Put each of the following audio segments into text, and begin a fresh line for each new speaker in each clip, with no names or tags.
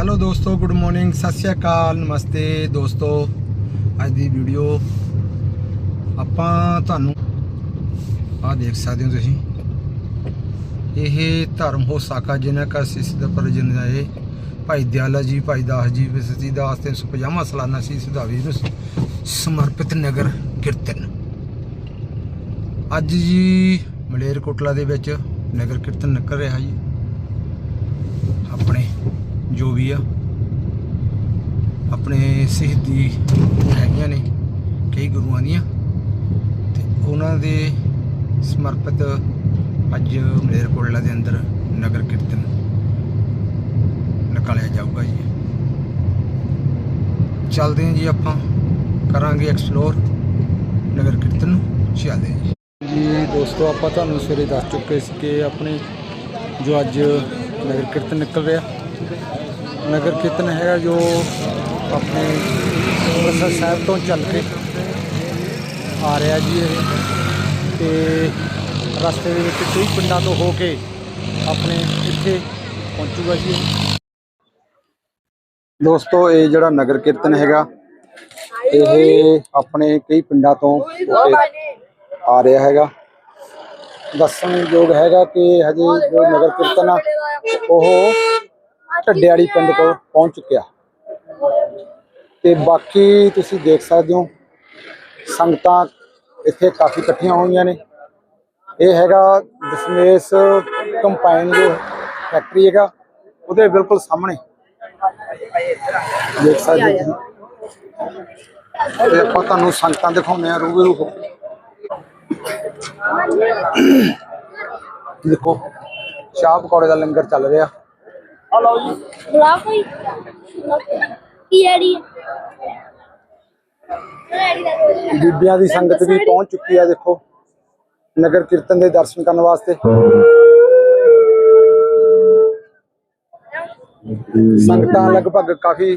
Hello ਦੋਸਤੋ good morning ਸਤਿ ਸ਼੍ਰੀ ਅਕਾਲ ਨਮਸਤੇ ਦੋਸਤੋ ਅੱਜ ਦੀ ਵੀਡੀਓ ਆਪਾਂ ਤੁਹਾਨੂੰ ਆਹ ਦੇਖ ਸਕਦੇ ਹੋ ਤੁਸੀਂ ਇਹ ਧਰਮ ਹੋ ਸਾਕਾ ਜਿਨ੍ਹਾਂ ਕਾ ਸਿਸ ਦਾ ਪਰਜਨ ਹੈ ਭਾਈ ਦਿਆਲਾ ਜੀ ਭਾਈ ਦਾਸ ਜੀ ਵਿਸਤੀ ਦਾਸ 350ਵਾਂ ਸਾਲਾਨਾ ਸੀ ਸੁਧਾਵੀ ਨੂੰ ਸਮਰਪਿਤ ਨਗਰ ਕੀਰਤਨ ਅੱਜ ਜੀ ਮਲੇਰਕੋਟਲਾ ਦੇ ਵਿੱਚ ਨਗਰ ਕੀਰਤਨ ਨਿਕਲ ਰਿਹਾ ਜੀ ਆਪਣੇ ਜੋ ਵੀ ਆ, ਆਪਣੇ ਸਿੱਧੀ ਹੈਗੀਆਂ ਨੇ, ਕਈ ਗੁਰੂਆਂ ਦੀਆਂ, ਤੇ ਉਹਨਾਂ ਦੇ ਸਮਰਪਿਤ ਅੱਜ ਮਲੇਰਕੋਟਲਾ ਦੇ ਅੰਦਰ ਨਗਰ ਕੀਰਤਨ ਨਿਕਾਲਿਆ ਜਾਊਗਾ ਜੀ। ਚੱਲਦੇ ਹਾਂ ਜੀ ਆਪਾਂ, ਕਰਾਂਗੇ ਐਕਸਪਲੋਰ ਨਗਰ ਕੀਰਤਨ ਨੂੰ, ਚੱਲਦੇ ਹਾਂ ਜੀ ਦੋਸਤੋ, ਆਪਾਂ ਤੁਹਾਨੂੰ ਸਵੇਰੇ ਦੱਸ ਚੁੱਕੇ ਸੀ ਕਿ ਆਪਣੇ ਜੋ ਅੱਜ ਨਗਰ ਕੀਰਤਨ ਨਿਕਲ ਰਿਹਾ ਨਗਰ ਕੀਰਤਨ ਹੈਗਾ ਜੋ ਆਪਣੇ ਅੰਮ੍ਰਿਤਸਰ ਸਾਹਿਬ ਤੋਂ ਚੱਲ ਕੇ ਆ ਰਿਹਾ ਜੀ ਇਹ। ਤੇ ਰਸਤੇ ਦੇ ਵਿੱਚ ਕਈ ਪਿੰਡਾਂ ਤੋਂ ਹੋ ਕੇ ਆਪਣੇ ਇੱਥੇ ਪਹੁੰਚੂਗਾ ਜੀ ਦੋਸਤੋ, ਇਹ ਜਿਹੜਾ ਨਗਰ ਕੀਰਤਨ ਹੈਗਾ, ਇਹ ਆਪਣੇ ਕਈ ਪਿੰਡਾਂ ਤੋਂ ਆ ਰਿਹਾ ਹੈਗਾ। ਦੱਸਣ ਯੋਗ ਹੈਗਾ ਕਿ ਹਜੇ ਜੋ ਨਗਰ ਕੀਰਤਨ ਆ, ਉਹ ਢੱਡਿਆੜੀ ਪਿੰਡ ਕੋਲ ਪਹੁੰਚ ਚੁੱਕਿਆ। ਤੇ ਬਾਕੀ ਤੁਸੀਂ ਦੇਖ ਸਕਦੇ ਹੋ ਸੰਗਤਾਂ ਇੱਥੇ ਕਾਫੀ ਇਕੱਠੀਆਂ ਹੋਈਆਂ ਨੇ। ਇਹ ਹੈਗਾ ਦਸ਼ਮੇਸ਼ ਕੰਪਾਈਨ ਜੋ ਫੈਕਟਰੀ ਹੈਗਾ ਉਹਦੇ ਬਿਲਕੁਲ ਸਾਹਮਣੇ। ਦੇਖ ਸਕਦੇ ਹੋ। ਤੇ ਆਪਾਂ ਤੁਹਾਨੂੰ ਸੰਗਤਾਂ ਦਿਖਾਉਂਦੇ ਆ ਰੂਬਰੂ ਹੋ ਦੇਖੋ ਚਾਹ ਪਕੌੜੇ ਦਾ ਲੰਗਰ ਚੱਲ ਰਿਹਾ।
ਬੁਲਾ ਕੋਈ। ਕੀ ਐਡੀ ਐਡੀ ਦਾ
ਬੀਬੀਆਂ ਦੀ ਸੰਗਤ ਵੀ ਪਹੁੰਚ ਚੁੱਕੀ ਆ ਦੇਖੋ। ਨਗਰ ਕੀਰਤਨ ਦੇ ਦਰਸ਼ਨ ਕਰਨ ਵਾਸਤੇ। ਸੰਗਤਾਂ ਲਗਭਗ ਕਾਫੀ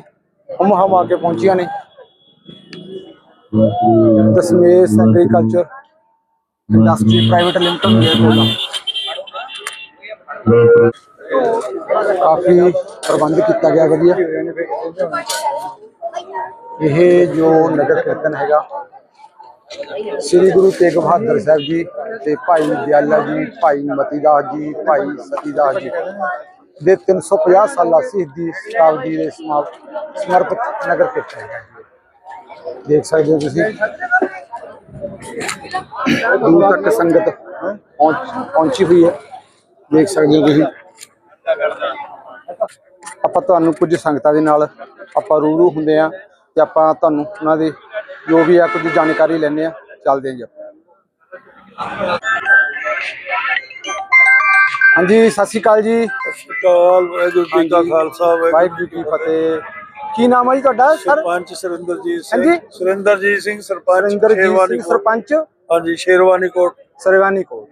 ਹਮ ਹਮ ਆ ਕੇ ਪਹੁੰਚੀਆਂ ਨੇ। Dasmesh agriculture industry private limited airport ਕਾਫੀ ਪ੍ਰਬੰਧ ਕੀਤਾ ਗਿਆ ਵਧੀਆ ਇਹ ਜੋ ਨਗਰ ਕੀਰਤਨ ਹੈਗਾ ਸ੍ਰੀ ਗੁਰੂ ਤੇਗ ਬਹਾਦਰ ਸਾਹਿਬ ਜੀ ਤੇ ਭਾਈ ਦਿਆਲਾ ਜੀ ਭਾਈ ਮਤੀਦਾਸ ਜੀ ਭਾਈ ਸਤੀਦਾਸ ਜੀ ਦੇ 350 ਸਾਲਾ ਸ਼ਹੀਦੀ ਸ਼ਤਾਬਦੀ ਦੇ ਸਮਾਪ ਸਮਰਪਿਤ ਨਗਰ ਕੀਰਤਨ ਹੈਗਾ ਜੀ। ਦੇਖ ਸਕਦੇ ਹੋ ਤੁਸੀਂ ਦੂਰ ਤੱਕ ਸੰਗਤ ਪਹੁੰਚ ਪਹੁੰਚੀ ਹੋਈ ਹੈ ਦੇਖ ਸਕਦੇ ਹੋ ਤੁਸੀਂ ਆਪਾਂ ਤੁਹਾਨੂੰ ਕੁਝ ਸੰਗਤਾਂ ਦੇ ਨਾਲ ਆਪਾਂ ਰੂਰੂ ਹੁੰਦੇ ਆ ਤੇ ਆਪਾਂ ਤੁਹਾਨੂੰ ਉਹਨਾਂ ਦੇ ਜੋ ਵੀ ਆ ਕੁਝ ਜਾਣਕਾਰੀ ਲੈਣੇ ਆ ਚੱਲਦੇ ਹਾਂ ਜੀ ਹਾਂਜੀ ਸਤਿ ਸ਼੍ਰੀ ਅਕਾਲ ਜੀ।
ਕਾਲ ਵਾਹਿਗੁਰੂ ਜੀ ਕਾ
ਹਾਂਜੀ।
ਖਾਲਸਾ
ਵਾਹਿਗੁਰੂ ਜੀ ਕੀ ਫਤਿਹ। ਕੀ ਨਾਮ ਹੈ ਜੀ ਤੁਹਾਡਾ ਸਰ?
ਸਰਪੰਚ ਸੁਰਿੰਦਰਜੀਤ
ਹਾਂਜੀ।
ਸਿੰਘ ਸੁਰਿੰਦਰਜੀਤ ਸਿੰਘ ਸਰਪੰਚ
ਸੁਰਿੰਦਰਜੀਤ ਸਿੰਘ
ਕੋਟ।
ਸਰਪੰਚ।
ਹਾਂਜੀ ਸ਼ੇਰਵਾਨੀ ਕੋਟ।
ਸਰਵਾਨੀ ਕੋਲ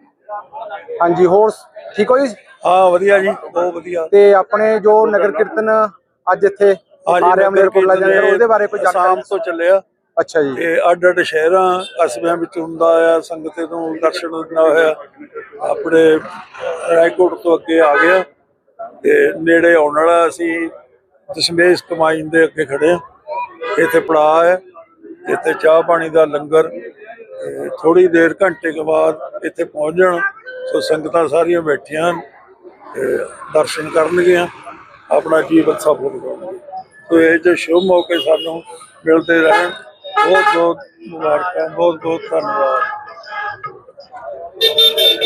ਹਾਂਜੀ ਹੋਰ ਠੀਕ ਹੋ ਜੀ?
ਹਾਂ ਵਧੀਆ ਜੀ ਬਹੁਤ ਵਧੀਆ।
ਤੇ ਆਪਣੇ ਜੋ ਨਗਰ ਕੀਰਤਨ ਅੱਜ ਇੱਥੇ ਆ ਰਿਹਾ ਮਲੇਰਕੋਟਲਾ
ਕੀਰਤਨ
ਉਹਦੇ ਬਾਰੇ ਕੋਈ
ਸ਼ਾਮ
ਜਾਣਕਾਰੀ
ਤੋਂ ਚੱਲਿਆ
ਅੱਛਾ ਜੀ।
ਤੇ ਅੱਡ ਅੱਡ ਸ਼ਹਿਰਾਂ ਕਸਬਿਆਂ ਵਿੱਚ ਹੁੰਦਾ ਆ ਸੰਗਤੇ ਨੂੰ ਦਰਸ਼ਨ ਦਿੰਦਾ ਹੋਇਆ। ਆਪਣੇ ਰਾਏਕੋਟ ਤੋਂ ਅੱਗੇ ਆ ਗਿਆ ਤੇ ਨੇੜੇ ਆਉਣ ਵਾਲਾ ਅਸੀਂ ਦਸ਼ਮੇਸ਼ ਕਮਾਈਨ ਦੇ ਅੱਗੇ ਖੜੇ ਆ। ਇੱਥੇ ਪੜਾਅ ਹੈ ਇੱਥੇ ਚਾਹ ਪਾਣੀ ਦਾ ਲੰਗਰ ਥੋੜੀ ਦੇਰ ਘੰਟੇ ਕੇ ਬਾਅਦ ਇੱਥੇ ਪਹੁੰਚ ਜਾਣ। ਸੋ ਸੰਗਤਾਂ ਸਾਰੀਆਂ ਬੈਠੀਆਂ ਹਨ। ਤੇ ਦਰਸ਼ਨ ਕਰਨਗੀਆਂ ਆਪਣਾ ਜੀਵਨ ਸਫਲ ਕਰਨਗੇ ਸੋ ਇਹ ਜੋ ਸ਼ੁਭ ਮੌਕੇ ਸਾਨੂੰ ਮਿਲਦੇ ਰਹਿਣ। ਬਹੁਤ ਬਹੁਤ ਮੁਬਾਰਕਾਂ ਬਹੁਤ ਬਹੁਤ ਧੰਨਵਾਦ।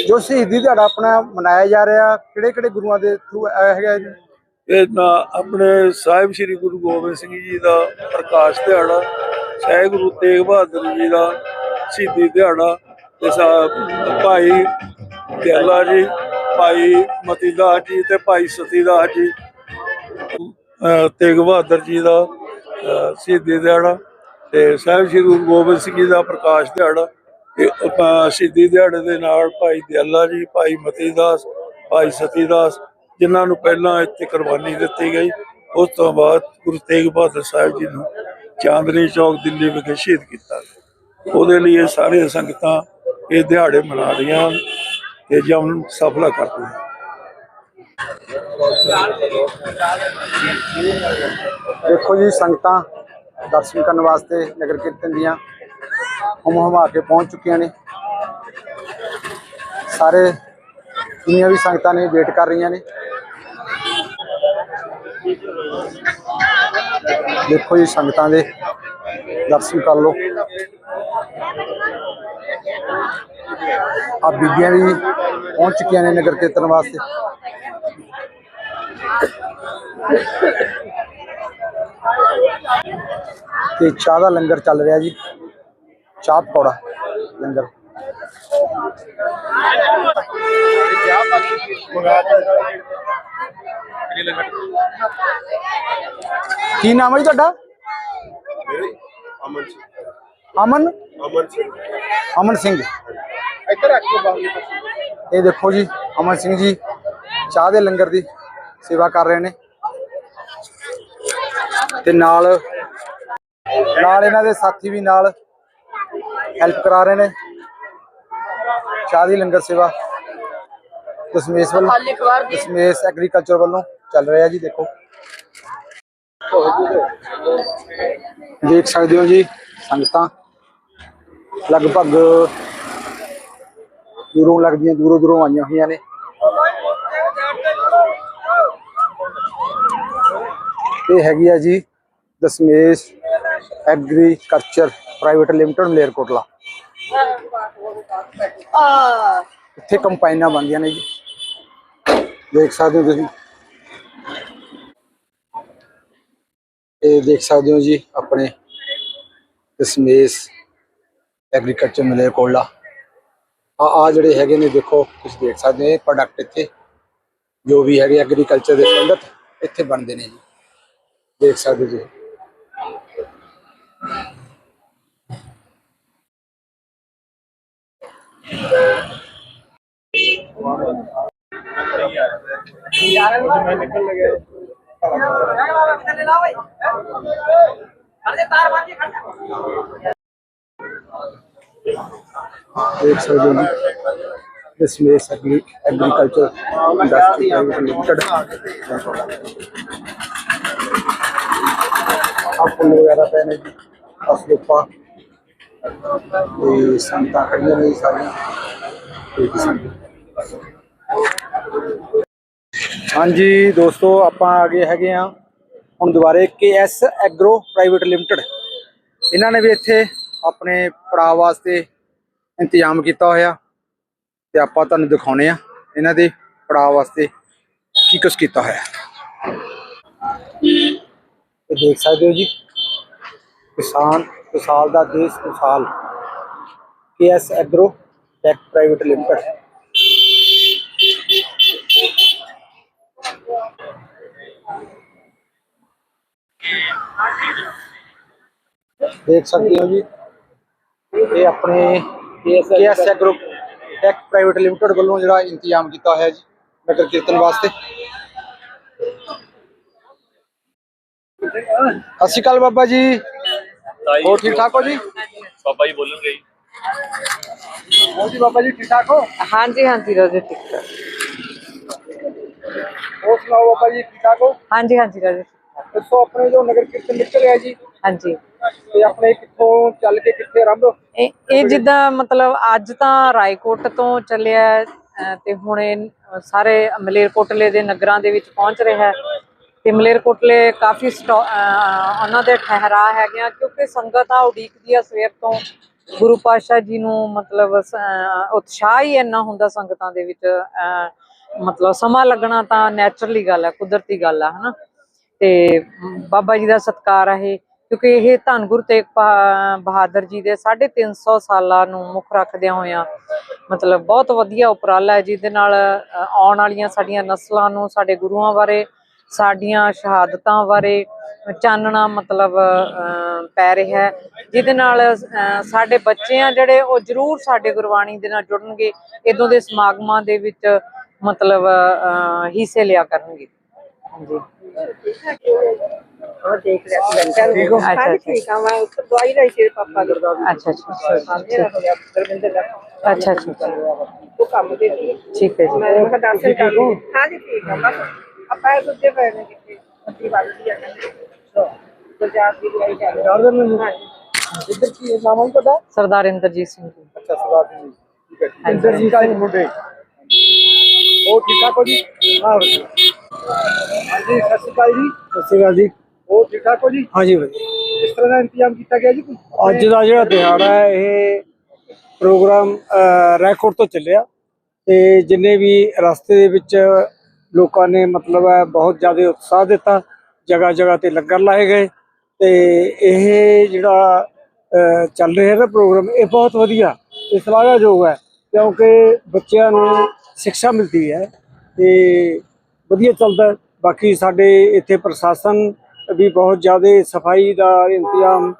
ਜੋ ਸ਼ਹੀਦੀ ਦਿਹਾੜਾ ਆਪਣਾ ਮਨਾਇਆ ਜਾ ਰਿਹਾ ਕਿਹੜੇ ਕਿਹੜੇ ਗੁਰੂਆਂ ਦੇ ਥਰੂ ਹੈਗਾ ਜੀ?
ਇਹ ਆਪਣੇ ਸਾਹਿਬ ਸ੍ਰੀ ਗੁਰੂ ਗੋਬਿੰਦ ਸਿੰਘ ਜੀ ਦਾ ਪ੍ਰਕਾਸ਼ ਦਿਹਾੜਾ ਸਹਿ ਗੁਰੂ ਤੇਗ ਬਹਾਦਰ ਜੀ ਦਾ ਸ਼ਹੀਦੀ ਦਿਹਾੜਾ ਤੇ ਭਾਈ ਦਿਆਲਾ ਜੀ ਭਾਈ ਮਤੀਦਾਸ ਜੀ ਤੇ ਭਾਈ ਸਤੀਦਾਸ ਜੀ। ਤੇਗ ਬਹਾਦਰ ਜੀ ਦਾ ਸ਼ਹੀਦੀ ਦਿਹਾੜਾ ਤੇ ਸਾਹਿਬ ਸ੍ਰੀ ਗੁਰੂ ਗੋਬਿੰਦ ਸਿੰਘ ਜੀ ਦਾ ਪ੍ਰਕਾਸ਼ ਦਿਹਾੜਾ ਇਹ ਸ਼ਹੀਦੀ ਦਿਹਾੜੇ ਦੇ ਨਾਲ ਭਾਈ ਦਿਆਲਾ ਜੀ, ਭਾਈ ਮਤੀਦਾਸ ਭਾਈ ਸਤੀਦਾਸ ਜਿਨ੍ਹਾਂ ਨੂੰ ਪਹਿਲਾਂ ਇੱਥੇ ਕੁਰਬਾਨੀ ਦਿੱਤੀ ਗਈ। ਉਸ ਤੋਂ ਬਾਅਦ ਗੁਰੂ ਤੇਗ ਬਹਾਦਰ ਸਾਹਿਬ ਜੀ ਨੂੰ ਚਾਂਦਨੀ ਚੌਕ ਦਿੱਲੀ ਵਿਖੇ ਸ਼ਹੀਦ ਕੀਤਾ ਗਿਆ। ਉਹਦੇ ਲਈ ਇਹ ਸਾਰੀਆਂ ਸੰਗਤਾਂ ਇਹ ਦਿਹਾੜੇ ਮਨਾ ਰਹੀਆਂ ਹਨ ਤੇ ਜਮਨ ਸਫਲਾ ਕਰਦੀਆਂ
ਦੇਖੋ ਜੀ, ਸੰਗਤਾਂ ਦਰਸ਼ਨ ਕਰਨ ਵਾਸਤੇ ਨਗਰ ਕੀਰਤਨ ਦੀਆਂ ਹੁਮ ਹੁਮਾ ਕੇ ਪਹੁੰਚ ਚੁੱਕੀਆਂ ਨੇ। ਸਾਰੇ ਜਿੰਨੀਆਂ ਵੀ ਸੰਗਤਾਂ ਨੇ, ਵੇਟ ਕਰ ਰਹੀਆਂ ਨੇ। ਦੇਖੋ ਜੀ, ਸੰਗਤਾਂ ਦੇ ਦਰਸ਼ਨ ਕਰ ਲਓ। ਆ ਬੀਬੀਆਂ ਵੀ ਪਹੁੰਚ ਚੁੱਕੀਆਂ ਨੇ ਨਗਰ ਕੀਰਤਨ ਵਾਸਤੇ ਤੇ ਚਾਹ ਦਾ ਲੰਗਰ ਚੱਲ ਰਿਹਾ ਜੀ ਚਾਹ ਪਕੌੜਾ ਲੰਗਰ ਕੀ ਨਾਮ ਹੈ ਜੀ ਤੁਹਾਡਾ?
ਅਮਨ ਸਿੰਘ
ਅਮਨ
ਅਮਨ ਸਿੰਘ
ਅਮਨ ਸਿੰਘ
ਇੱਧਰ ਰੱਖ ਕੇ
ਇਹ ਦੇਖੋ ਜੀ ਅਮਨ ਸਿੰਘ ਜੀ ਚਾਹ ਦੇ ਲੰਗਰ ਦੀ ਸੇਵਾ ਕਰ ਰਹੇ ਨੇ। ਤੇ ਨਾਲ ਨਾਲ ਇਹਨਾਂ ਦੇ ਸਾਥੀ ਵੀ ਨਾਲ ਹੈਲਪ ਕਰਾ ਰਹੇ ਨੇ। ਚਾਹ ਦੀ ਲੰਗਰ ਸੇਵਾ ਦਸਮੇਸ਼ ਵੱਲੋਂ ਦਸਮੇਸ਼ ਐਗਰੀਕਲਚਰ ਵੱਲੋਂ ਚੱਲ ਰਿਹਾ ਜੀ ਦੇਖੋ। ਦੇਖ ਸਕਦੇ ਹੋ ਜੀ ਸੰਗਤਾਂ। ਲਗਭਗ ਦੂਰੋਂ ਲੱਗਦੀਆਂ, ਦੂਰੋਂ ਦੂਰੋਂ ਆਈਆਂ ਹੋਈਆਂ ਨੇ। ਇਹ ਹੈਗੀ ਆ ਜੀ Dasmesh agriculture private limited Malerkotla. ਇੱਥੇ ਕੰਪਾਈਨਾਂ ਬਣਦੀਆਂ ਨੇ ਜੀ। ਦੇਖ ਸਕਦੇ ਹੋ ਤੁਸੀਂ। ਇਹ ਦੇਖ ਸਕਦੇ ਹੋ ਜੀ ਆਪਣੇ ਦਸਮੇਸ਼ ਐਗਰੀਕਲਚਰ ਮਲੇਰਕੋਟਲਾ। ਆ ਆ ਜਿਹੜੇ ਹੈਗੇ ਨੇ ਦੇਖੋ ਤੁਸੀਂ ਦੇਖ ਸਕਦੇ ਹੋ ਪ੍ਰੋਡਕਟ ਇੱਥੇ ਜੋ ਵੀ ਹੈਗੇ ਐਗਰੀਕਲਚਰ ਦੇ ਸੰਬੰਧਤ ਇੱਥੇ ਬਣਦੇ ਨੇ ਜੀ ਦੇਖ ਸਕਦੇ ਹੋ ਜੀ ਦੇਖ ਸਕਦੇ ਹੋ ਜੀ ਦਸਮੇਸ਼ ਐਗਰੀਕਲਚਰ ਇੰਡਸਟਰੀ ਲਿਮਟਿਡ ਆ ਵਗੈਰਾ ਪਏ ਨੇ ਜੀ ਅਸਲੂਪਾ ਤੇ ਸੰਤਾਂ ਖੜੀਆਂ ਨੇ ਸਾਰੀਆਂ ਹਾਂਜੀ ਦੋਸਤੋ ਆਪਾਂ ਆ ਗਏ ਹੈਗੇ ਆ ਹੁਣ ਦੁਬਾਰੇ ਕੇਐਸ ਐਗਰੋ ਪ੍ਰਾਈਵੇਟ ਲਿਮਟਿਡ ਇਹਨਾਂ ਨੇ ਵੀ ਇੱਥੇ ਆਪਣੇ ਪੜਾਅ ਵਾਸਤੇ ਇੰਤਜ਼ਾਮ ਕੀਤਾ ਹੋਇਆ ਤੇ ਆਪਾਂ ਤੁਹਾਨੂੰ ਦਿਖਾਉਣੇ ਆ ਇਹਨਾਂ ਦੇ ਪੜਾਅ ਵਾਸਤੇ ਕੀ ਕੁਛ ਕੀਤਾ ਹੋਇਆ। ਇਹ ਦੇਖ ਸਕਦੇ ਹੋ ਜੀ, ਕਿਸਾਨ ਕਿਸਾਲ ਦਾ ਦੇਸ਼ ਕਿਸਾਲ KS agro tech private limited. ਦੇਖ ਸਕਦੇ ਹੋ ਜੀ, ਇਹ ਆਪਣੇ KS agro tech private limited ਵੱਲੋਂ ਜਿਹੜਾ ਇੰਤਜ਼ਾਮ ਕੀਤਾ ਹੋਇਆ ਜੀ ਨਗਰ ਕੀਰਤਨ ਵਾਸਤੇ। ਸਤਿ ਸ਼੍ਰੀ ਅਕਾਲ ਬਾਬਾ ਜੀ। ਹੋਰ ਠੀਕ ਠਾਕ ਹੋ ਜੀ?
ਬਾਬਾ ਜੀ ਬੋਲਣਗੇ ਜੀ
ਹੋਰ ਜੀ ਬਾਬਾ ਜੀ ਠੀਕ ਠਾਕ ਹੋ?
ਹਾਂਜੀ ਹਾਂਜੀ ਰਾਜੇ ਠੀਕ ਠਾਕ।
ਹੋਰ ਸੁਣਾਓ ਬਾਬਾ ਜੀ ਠੀਕ ਠਾਕ ਹੋ?
ਹਾਂਜੀ ਹਾਂਜੀ ਰਾਜੇ
ਦੱਸੋ ਆਪਣੇ ਜੋ ਨਗਰ ਕੀਰਤਨ ਨਿਕਲ ਰਿਹਾ ਜੀ
ਹਾਂਜੀ।
ਤੇ ਆਪਣੇ ਕਿੱਥੋਂ ਚੱਲ ਕੇ ਕਿੱਥੇ ਆਰੰਭ?
ਇਹ ਇਹ ਜਿੱਦਾਂ ਮਤਲਬ ਅੱਜ ਤਾਂ ਰਾਏਕੋਟ ਤੋਂ ਚੱਲਿਆ ਤੇ ਹੁਣ ਇਹ ਸਾਰੇ ਮਲੇਰਕੋਟਲੇ ਦੇ ਨਗਰਾਂ ਦੇ ਵਿੱਚ ਪਹੁੰਚ ਰਿਹਾ ਹੈ। ਤੇ ਮਲੇਰਕੋਟਲੇ ਕਾਫੀ ਉਹਨਾਂ ਦੇ ਠਹਿਰਾ ਹੈਗੇ ਕਿਉਂਕਿ ਸੰਗਤ ਆ ਉਡੀਕਦੀ ਆ ਸਵੇਰ ਤੋਂ। ਗੁਰੂ ਪਾਤਸ਼ਾਹ ਜੀ ਨੂੰ ਮਤਲਬ ਉਤਸ਼ਾਹ ਹੀ ਇੰਨਾ ਹੁੰਦਾ ਸੰਗਤਾਂ ਦੇ ਵਿੱਚ ਮਤਲਬ ਸਮਾਂ ਲੱਗਣਾ ਤਾਂ ਨੈਚੁਰਲੀ ਗੱਲ ਹੈ ਕੁਦਰਤੀ ਗੱਲ ਆ ਹਨਾ। ਤੇ ਬਾਬਾ ਜੀ ਦਾ ਸਤਕਾਰ ਹੈ ਇਹ। ਕਿਉਂਕਿ ਇਹ ਧੰਨ ਗੁਰੂ ਤੇਗ ਬਹਾਦਰ ਜੀ ਦੇ 350 ਸਾਲਾਂ ਨੂੰ ਮੁੱਖ ਰੱਖਦਿਆਂ ਹੋਇਆਂ ਮਤਲਬ ਬਹੁਤ ਵਧੀਆ ਉਪਰਾਲਾ ਹੈ ਜਿਹਦੇ ਨਾਲ ਆਉਣ ਵਾਲੀਆਂ ਸਾਡੀਆਂ ਨਸਲਾਂ ਨੂੰ ਸਾਡੇ ਗੁਰੂਆਂ ਬਾਰੇ ਸਾਡੀਆਂ ਸ਼ਹਾਦਤਾਂ ਬਾਰੇ ਚਾਨਣਾ ਮਤਲਬ ਅ, ਪੈ ਰਿਹਾ ਹੈ। ਜਿਹਦੇ ਨਾਲ ਅ, ਸਾਡੇ ਬੱਚੇ ਆ ਜਿਹੜੇ ਉਹ ਜ਼ਰੂਰ ਸਾਡੇ ਗੁਰਬਾਣੀ ਦੇ ਨਾਲ ਜੁੜਨਗੇ ਇਦੋਂ ਦੇ ਸਮਾਗਮਾਂ ਦੇ ਵਿੱਚ ਮਤਲਬ ਅ, ਹਿੱਸੇ ਲਿਆ ਕਰਨਗੇ। अच्छा, अच्छा। अच्छा,
सरदार इंद्रजीत सिंह जी। अच्छा सरदार जी। ठीक है हाँ इंद्रजीत सिंह मुंडे। और ठीक जी?
हाँ ਹਾਂਜੀ ਸਤਿ ਸ਼੍ਰੀ ਅਕਾਲ ਜੀ।
ਸਤਿ ਸ਼੍ਰੀ ਅਕਾਲ ਜੀ।
ਉਹ ਠੀਕ ਠਾਕ ਹੋ ਜੀ?
ਹਾਂਜੀ ਵਧੀਆ।
ਕਿਸ ਤਰ੍ਹਾਂ ਦਾ ਇੰਤਜ਼ਾਮ ਕੀਤਾ ਗਿਆ ਜੀ ਕੋਈ?
ਅੱਜ ਦਾ ਜਿਹੜਾ ਦਿਹਾੜਾ ਹੈ ਇਹ ਪ੍ਰੋਗਰਾਮ ਰੈਕੋਰਡ ਤੋਂ ਚੱਲਿਆ। ਤੇ ਜਿੰਨੇ ਵੀ ਰਸਤੇ ਦੇ ਵਿੱਚ ਲੋਕਾਂ ਨੇ ਮਤਲਬ ਹੈ ਬਹੁਤ ਜ਼ਿਆਦਾ ਉਤਸ਼ਾਹ ਦਿੱਤਾ ਜਗ੍ਹਾ ਜਗ੍ਹਾ ਤੇ ਲੰਗਰ ਲਾਏ ਗਏ। ਤੇ ਇਹ ਜਿਹੜਾ ਚੱਲ ਰਿਹਾ ਨਾ ਪ੍ਰੋਗਰਾਮ ਇਹ ਬਹੁਤ ਵਧੀਆ ਤੇ ਸ਼ਲਾਘਾਯੋਗ ਹੈ। ਕਿਉਂਕਿ ਬੱਚਿਆਂ ਨੂੰ ਸਿੱਖਿਆ ਮਿਲਦੀ ਹੈ। ਤੇ ਵਧੀਆ ਚੱਲਦਾ ਬਾਕੀ ਸਾਡੇ ਇੱਥੇ ਪ੍ਰਸ਼ਾਸਨ ਵੀ ਬਹੁਤ ਜ਼ਿਆਦਾ ਸਫ਼ਾਈ ਦਾ ਇੰਤਜ਼ਾਮ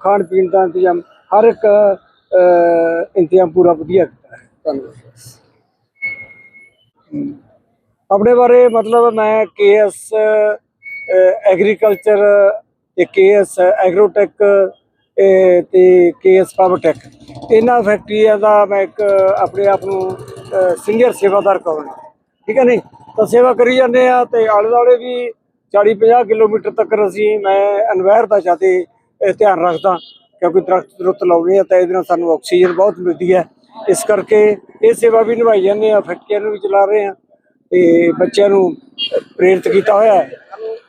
ਖਾਣ ਪੀਣ ਦਾ ਇੰਤਜ਼ਾਮ, ਹਰ ਇੱਕ ਇੰਤਜ਼ਾਮ ਪੂਰਾ ਵਧੀਆ ਕੀਤਾ ਹੈ। ਧੰਨਵਾਦ। ਆਪਣੇ ਬਾਰੇ ਮਤਲਬ ਮੈਂ ਕੇਐਸ ਐਗਰੀਕਲਚਰ ਤੇ ਕੇਐਸ, ਐਗਰੋਟੈਕ ਤੇ ਕੇਐਸ ਪਾਵਰਟੈਕ ਇਹਨਾਂ ਫੈਕਟਰੀਆਂ ਦਾ ਮੈਂ ਇੱਕ ਆਪਣੇ ਆਪ ਨੂੰ ਸੀਨੀਅਰ ਸੇਵਾਦਾਰ ਕਹਾਂਗਾ ਠੀਕ ਹੈ ਨਹੀਂ? ਤਾਂ ਸੇਵਾ ਕਰੀ ਜਾਂਦੇ ਆ ਤੇ ਆਲੇ ਦੁਆਲੇ ਵੀ 40 50 ਕਿਲੋਮੀਟਰ ਤੱਕ ਅਸੀਂ ਮੈਂ ਅਨਵੈਰ ਦਾ ਅਹ, ਧਿਆਨ ਰੱਖਦਾ ਕਿਉਂਕਿ ਦਰਖਤ ਦਰੁੱਤ ਲਾਉਂਦੇ ਆ ਤਾਂ ਇਹਦੇ ਨਾਲ ਸਾਨੂੰ ਆਕਸੀਜਨ ਬਹੁਤ ਮਿਲਦੀ ਹੈ। ਇਸ ਕਰਕੇ ਇਹ ਸੇਵਾ ਵੀ ਨਿਭਾਈ ਜਾਂਦੇ ਆ ਫੈਕਟਰੀਆਂ ਨੂੰ ਵੀ ਚਲਾ ਰਹੇ ਆ ਤੇ ਬੱਚਿਆਂ ਨੂੰ ਪ੍ਰੇਰਿਤ ਕੀਤਾ ਹੋਇਆ ਹੈ।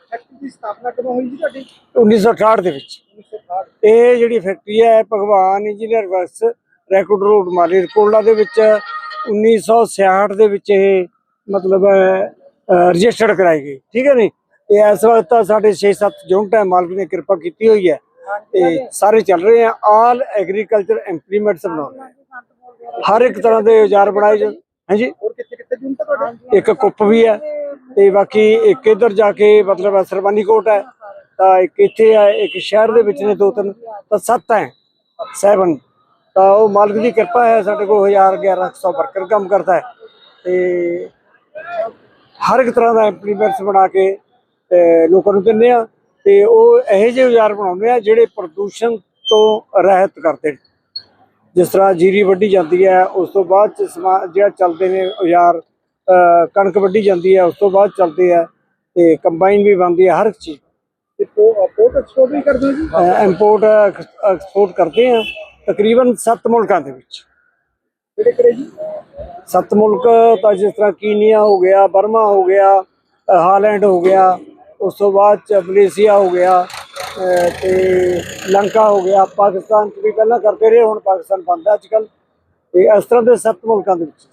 ਫੈਕਟਰੀ ਦੀ ਸਥਾਪਨਾ ਕਦੋਂ ਹੋਈ ਜੀ ਤੁਹਾਡੀ?
1968 ਦੇ ਵਿੱਚ।
1968
ਇਹ ਜਿਹੜੀ ਫੈਕਟਰੀ ਹੈ Bhagwan engineer works Raikot road Malerkotla ਦੇ ਵਿੱਚ 1966 ਦੇ ਵਿੱਚ ਇਹ ਮਤਲਬ ਰਜਿਸਟਰਡ ਕਰਾਈ ਗਈ। ਠੀਕ ਹੈ ਨਹੀਂ ਤੇ ਇਸ ਵਕਤ ਤਾਂ ਸਾਡੇ 6-7 ਯੂਨਿਟ ਹੈ ਮਾਲਕ ਨੇ ਕਿਰਪਾ ਕੀਤੀ ਹੋਈ ਹੈ। ਤੇ ਸਾਰੇ ਚੱਲ ਰਹੇ ਆ ਆਲ ਐਗਰੀਕਲਚਰ ਇੰਪਲੀਮੈਂਟਸ ਬਣਾਉਣਾ। ਹਰ ਇੱਕ ਤਰ੍ਹਾਂ ਦੇ ਔਜ਼ਾਰ ਬਣਾਏ ਜਾ ਹਾਂਜੀ?
ਹੋਰ ਕਿੱਥੇ ਕਿੱਥੇ ਜੂਨ ਤੱਕ ਤੁਹਾਡੇ?
ਇੱਕ ਕੁੱਪ ਵੀ ਹੈ ਤੇ ਬਾਕੀ ਇੱਕ ਇੱਧਰ ਜਾ ਕੇ ਮਤਲਬ ਸਰਵਾਨੀ ਕੋਟ ਹੈ ਤਾਂ ਇੱਕ ਇੱਥੇ ਹੈ ਇੱਕ ਸ਼ਹਿਰ ਦੇ ਵਿੱਚ ਨੇ ਦੋ ਤਿੰਨ ਤਾਂ ਸੱਤ ਹੈ 7 ਤਾਂ ਉਹ ਮਾਲਕ ਦੀ ਕਿਰਪਾ ਹੈ ਸਾਡੇ ਕੋਲ 1000 1100 ਵਰਕਰ ਕੰਮ ਕਰਦਾ ਹੈ। ਤੇ ਹਰ ਇੱਕ ਤਰ੍ਹਾਂ ਦਾ ਇੰਪਲੀਮੈਂਟਸ ਬਣਾ ਕੇ ਲੋਕਾਂ ਨੂੰ ਦਿੰਦੇ ਆ ਤੇ ਉਹ ਇਹੋ ਜਿਹੇ ਔਜ਼ਾਰ ਬਣਾਉਂਦੇ ਆ ਜਿਹੜੇ ਪ੍ਰਦੂਸ਼ਣ ਤੋਂ ਰਹਿਤ ਕਰਦੇ ਜਿਸ ਤਰ੍ਹਾਂ ਜੀਰੀ ਵੱਢੀ ਜਾਂਦੀ ਹੈ ਉਸ ਤੋਂ ਬਾਅਦ ਚ ਜਿਹੜਾ ਚੱਲਦੇ ਨੇ ਔਜ਼ਾਰ ਕਣਕ ਵੱਢੀ ਜਾਂਦੀ ਹੈ ਉਸ ਤੋਂ ਬਾਅਦ ਚੱਲਦੇ ਆ ਤੇ ਕੰਬਾਈਨ ਵੀ ਬਣਦੀ ਹੈ ਹਰ ਇੱਕ ਚੀਜ਼।
ਤੇ ਪੋਰਟ ਐਕਸਪੋਰਟ ਵੀ ਕਰਦੇ ਹੋ ਜੀ?
ਇੰਪੋਰਟ ਐਕਸਪੋਰਟ ਕਰਦੇ ਆ ਤਕਰੀਬਨ 7 ਮੁਲਕਾਂ ਦੇ ਵਿੱਚ।
ਕਿਹੜੇ ਕਿਹੜੇ ਜੀ?
ਸੱਤ ਮੁਲਕ ਤਾਂ ਜਿਸ ਤਰ੍ਹਾਂ ਕੀਨੀਆ ਹੋ ਗਿਆ ਬਰਮਾ ਹੋ ਗਿਆ ਹਾਲੈਂਡ ਹੋ ਗਿਆ ਉਸ ਤੋਂ ਬਾਅਦ ਚ ਮਲੇਸ਼ੀਆ ਹੋ ਗਿਆ ਅ, ਤੇ ਲੰਕਾ ਹੋ ਗਿਆ। ਪਾਕਿਸਤਾਨ ਚ ਵੀ ਪਹਿਲਾਂ ਕਰਦੇ ਰਹੇ ਹੁਣ ਪਾਕਿਸਤਾਨ ਬੰਦ ਹੈ ਅੱਜ ਕੱਲ ਤੇ ਇਸ ਤਰ੍ਹਾਂ ਦੇ ਸੱਤ ਮੁਲਕਾਂ ਦੇ ਵਿੱਚ।